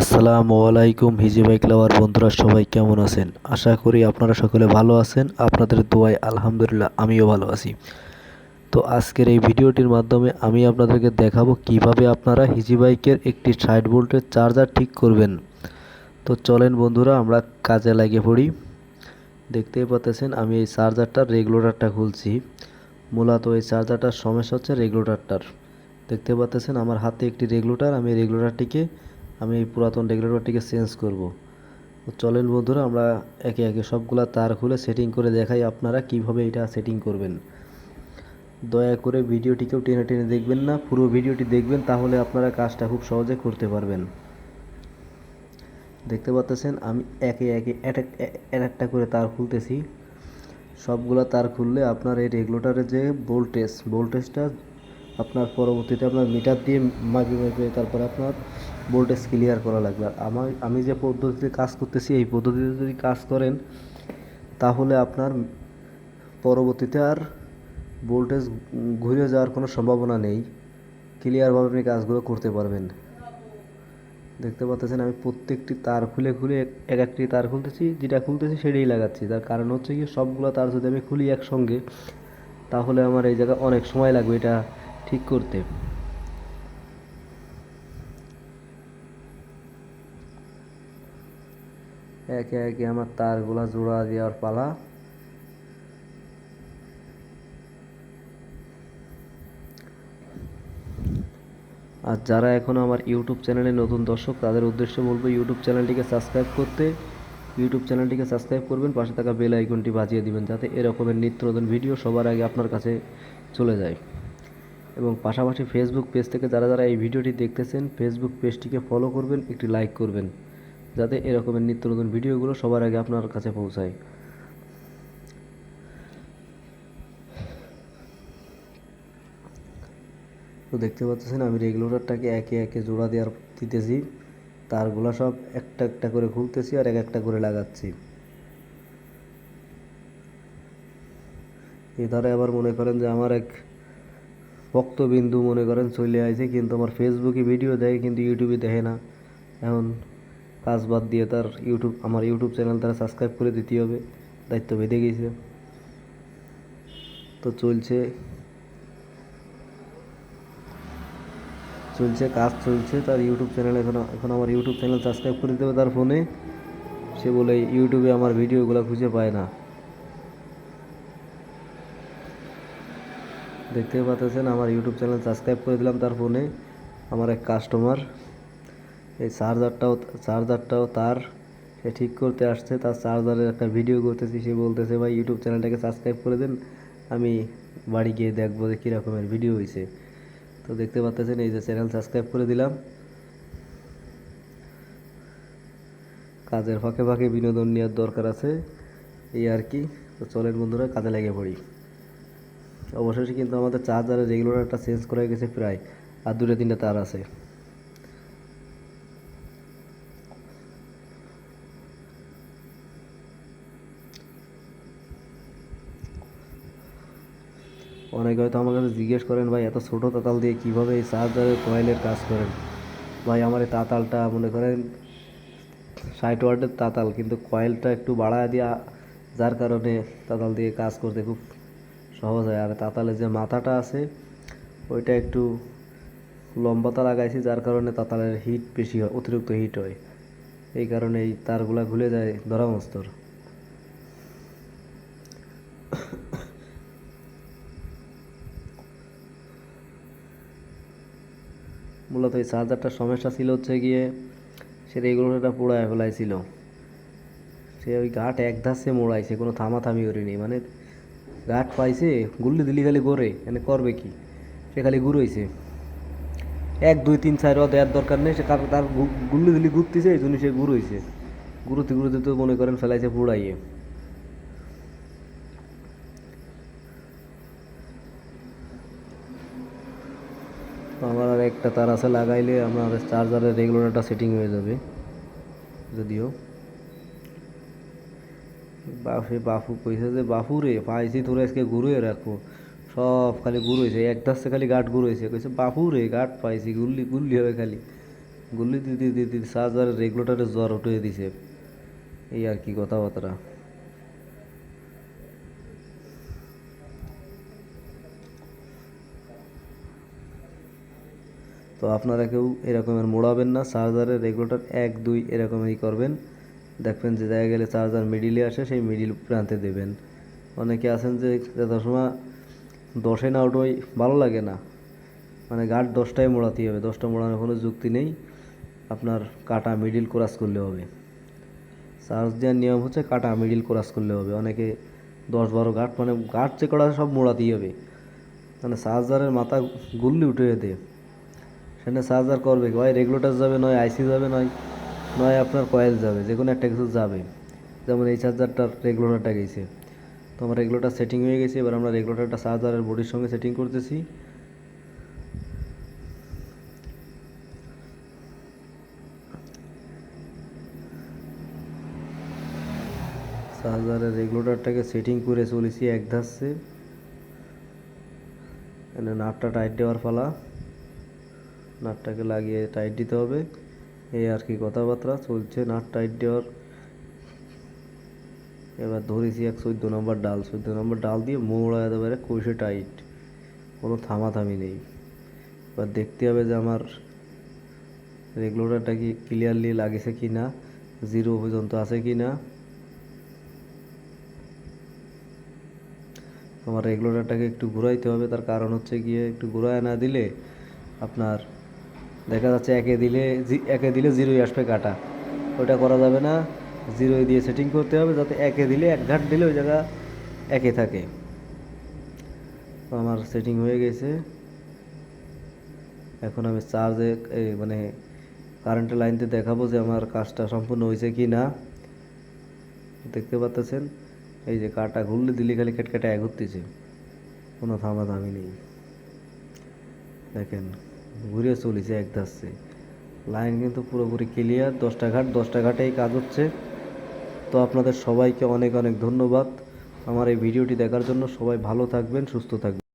আসসালামু আলাইকুম হিজি বাইক লাভার বন্ধুরা, সবাই কেমন আছেন? আশা করি আপনারা সকলে ভালো আছেন, আপনাদের দোয়ায় আলহামদুলিল্লাহ আমিও ভালো আছি। তো আজকের এই ভিডিওটির মাধ্যমে আমি আপনাদেরকে দেখাবো কীভাবে আপনারা হিজি বাইকের একটি ষাট ভোল্টের চার্জার ঠিক করবেন। তো চলেন বন্ধুরা, আমরা কাজে লাগিয়ে পড়ি। দেখতেই পাচ্ছেন, আমি এই চার্জারটার রেগুলেটরটা খুলছি। মূলত এই চার্জারটার সমস্যা হচ্ছে রেগুলেটরটার। দেখতে পাচ্ছেন, আমার হাতে একটি রেগুলেটর, আমি রেগুলেটরটিকে আমি এই পুরাতন রেগুলেটরটিকে চেঞ্জ করব। চলেন বন্ধুরা, আমরা একে একে সবগুলা তার খুলে সেটিং করে দেখাই আপনারা কীভাবে এটা সেটিং করবেন। দয়া করে ভিডিওটিকেও টেনে টেনে দেখবেন না, পুরো ভিডিওটি দেখবেন, তাহলে আপনারা কাজটা খুব সহজে করতে পারবেন। দেখতে পাচ্ছেন, আমি একে একে এক একটা করে তার খুলতেছি। সবগুলা তার খুললে আপনার এই রেগুলেটরের যে ভোল্টেজ ভোল্টেজটা আপনার পরবর্তীতে আপনার মিটার দিয়ে মাপে মাপে তারপরে আপনার ভোল্টেজ ক্লিয়ার করা লাগবে। আর আমার, আমি যে পদ্ধতিতে কাজ করতেছি, এই পদ্ধতিতে যদি কাজ করেন, তাহলে আপনার পরবর্তীতে আর ভোল্টেজ ঘুরে যাওয়ার কোনো সম্ভাবনা নেই। ক্লিয়ারভাবে আপনি কাজগুলো করতে পারবেন। দেখতে পাচ্ছেন, আমি প্রত্যেকটি তার খুলে খুলে এক একটি তার খুলতেছি, যেটা খুলতেছি সেটাই লাগাচ্ছি। তার কারণ হচ্ছে কি, সবগুলো তার যদি আমি খুলি একসঙ্গে, তাহলে আমার এই জায়গায় অনেক সময় লাগবে এটা ঠিক করতে। একে একে আমার তারগুলা জোড়া দেওয়ার পালা। আর যারা এখন আমার ইউটিউব চ্যানেলে নতুন দর্শক, তাদের উদ্দেশ্যে বলব ইউটিউব চ্যানেলটিকে সাবস্ক্রাইব করতে। ইউটিউব চ্যানেলটিকে সাবস্ক্রাইব করবেন, পাশে থাকা বেল আইকনটি বাজিয়ে দিবেন, যাতে এরকমের নিত্য নতুন ভিডিও সবার আগে আপনার কাছে চলে যায়। এবং পাশাপাশি ফেসবুক পেজ থেকে যারা যারা এই ভিডিওটি দেখতেছেন ফেসবুক পেজটিকে ফলো করবেন, একটি লাইক করবেন। যাতে এরকমের নিত্য নতুন ভিডিওগুলো সবার আগে আপনার কাছে পৌঁছায়। তো দেখতে পাচ্ছেন, আমি রেগুলেটরটাকে একে একে জোড়া দেওয়ার দিতেছি। তারগুলো সব একটা একটা করে খুলতেছি আর এক একটা করে লাগাচ্ছি। এধারে আবার মনে করেন যে আমার এক ভক্তবিন্দু মনে করেন চলে আসে কিন্তু আমার ফেসবুকে ভিডিও দেখে কিন্তু ইউটিউবে দেখে না। এখন কাজ বাদ দিয়ে তার ইউটিউব, আমার ইউটিউব চ্যানেল তারা সাবস্ক্রাইব করে দিতে হবে। দায়িত্ব বেঁধে গেছে। তো চলছে চলছে কাজ চলছে। তার ইউটিউব চ্যানেল এখন এখন আমার ইউটিউব চ্যানেল সাবস্ক্রাইব করে দিতে হবে তার ফোনে সে বলে, ইউটিউবে আমার ভিডিওগুলো খুঁজে পায় না। দেখতে পাচ্ছেন, আমার ইউটিউব চ্যানেল সাবস্ক্রাইব করে দিলাম তার ফোনে আমার এক কাস্টমার এই চার্জারটাও চার্জারটাও তার। সে ঠিক করতে আসছে, তার চার্জারের একটা ভিডিও করতেছি, সে বলতেছে, ভাই ইউটিউব চ্যানেলটাকে সাবস্ক্রাইব করে দেন, আমি বাড়ি গিয়ে দেখব যে কীরকমের ভিডিও হয়েছে তো দেখতে পাচ্ছেন এই যে চ্যানেল সাবস্ক্রাইব করে দিলাম। কাজের ফাঁকে ফাঁকে বিনোদন নেওয়ার দরকার আছে, এই আর কি। তো চলেন বন্ধুরা, কাজে লেগে পড়ি। অবশেষে কিন্তু আমাদের চার্জারের রেগুলেটরটা চেঞ্জ করা গেছে প্রায়, আর দুটো তিনটা তার আছে। অনেকে হয়তো আমার কাছে জিজ্ঞেস করেন, ভাই, এত ছোটো তাতাল দিয়ে কীভাবে এই চার্জারের কয়েলের কাজ করেন? ভাই, আমার এই তাতালটা মনে করেন ষাট ওয়ার্ডের তাতাল, কিন্তু কয়েলটা একটু বাড়ায় দেওয়া যার কারণে তাতাল দিয়ে কাজ করতে খুব সহজ হয়। আর তাতালের যে মাথাটা আছে, ওইটা একটু লম্বাতা লাগাইছি, যার কারণে তাতালের হিট বেশি হয়, অতিরিক্ত হিট হয়। এই কারণে এই তারগুলা খুলে যায় ধরা মস্তর মূলত এই চার্জারটার সমস্যা ছিল হচ্ছে গিয়ে, সে রেগুলেটরটা পোড়ায় ফেলাইছিল। সে ওই গাঠ এক ধাসে মোড়াইছে, কোনো থামাথামি করিনি। মানে ঘাট পাইছে, গুল্লি দিলি খালি করে, এনে করবে কি? সে খালি ঘুরোইছে। এক, দুই, তিন, চার দেওয়ার দরকার নেই, সে তার গুল্লি দিলি ঘুরতেছে, এই জন্য সে ঘুরোইছে। ঘুরোতে ঘুরোতে তো মনে করেন ফেলাইছে পোড়াইয়ে। আমার আর একটা তার আছে, লাগাইলে আমার চার্জারের রেগুলেটরটা সেটিং হয়ে যাবে। যদিও। বাফে বাফু কইছে যে বাফু রে, পাইছি তোরা আজকে ঘুরে রাখব সব খালি হয়েছে এক দাসে খালি গাঠ হয়েছে কইছে, বাপু রে গাঠ পাইছি, গুল্লি গুল্লি হবে খালি। গুল্লি দিতে দিতে চার্জারের রেগুলেটারে জ্বর উঠে দিছে। এই আর কি কথাবার্তা। তো আপনারা কেউ এরকমের মোড়াবেন না, চার্জারের রেগুলেটর এক, দুই এরকমই করবেন। দেখবেন যে জায়গায় গেলে চার্জার মিডিলে আসে, সেই মিডিল প্রান্তে দেবেন। অনেকে আছেন যে যত সময় দশে না ওঠোই ভালো লাগে না। মানে গার্ড দশটায় মোড়াতেই হবে, দশটা মোড়ানোর কোনো যুক্তি নেই। আপনার কাটা মিডিল ক্রাস করলে হবে। চার্জ দেওয়ার নিয়ম হচ্ছে কাটা মিডিল ক্রাস করলে হবে। অনেকে দশ বারো গার্ড মানে গার্ড যে করা সব মোড়াতেই হবে। মানে চার্জারের মাথা গুল্লি উঠে যেতে সেখানে চার্জার করবে? হয় রেগুলেটর যাবে, নয় আইসি যাবে, নয় নয় আপনার কয়েল যাবে যে কোনো একটা কিছু যাবে। যেমন এই চার্জারটার রেগুলেটরটা গেছে। তো আমার রেগুলেটর সেটিং হয়ে গেছে, এবার আমরা রেগুলেটরটা চার্জারের বডির সঙ্গে সেটিং করতেছি। চার্জারের রেগুলেটরটাকে সেটিং করে চলেছি এক ধাসে নাটটা টাইট দেওয়ার পালা। নাটটাকে লাগিয়ে টাইট দিতে হবে। এই আর কি কথাবার্তা চলছে, নাট টাইট দেওয়ার। এবার ধরেছি এক চোদ্দ নম্বর ডাল। চোদ্দ নম্বর ডাল দিয়ে মোড়া পারে কষে টাইট কোনো থামাথামি নেই। এবার দেখতে হবে যে আমার রেগুলেটারটা কি ক্লিয়ারলি লাগেছে কি না জিরো পর্যন্ত আছে কি না আমার রেগুলেটারটাকে একটু ঘুরাইতে হবে, তার কারণ হচ্ছে গিয়ে একটু ঘুরায় না দিলে আপনার দেখা যাচ্ছে একে দিলে একে দিলে জিরোই আসবে কাটা। ওটা করা যাবে না, জিরোই দিয়ে সেটিং করতে হবে যাতে একে দিলে এক ঘাট দিলে ওই জায়গা একে থাকে। তো আমার সেটিং হয়ে গেছে। এখন আমি চার্জে মানে কারেন্টের লাইনতে দেখাবো যে আমার কাজটা সম্পূর্ণ হয়েছে কি না। দেখতে পাচ্ছেন? এই যে কাটা ঘুরলে দিলে খালি কেটকেটে ঘুরতেছে কোনো থামা থামি নেই। দেখেন। ঘুরে চলেছে এক ধাচ্ছে লাইন কিন্তু পুরোপুরি ক্লিয়ার, দশটা ঘাট, দশটা ঘাটেই কাজ হচ্ছে। তো আপনাদের সবাইকে অনেক অনেক ধন্যবাদ। আমার এই ভিডিওটি দেখার জন্য সবাই ভালো থাকবেন, সুস্থ থাকবেন।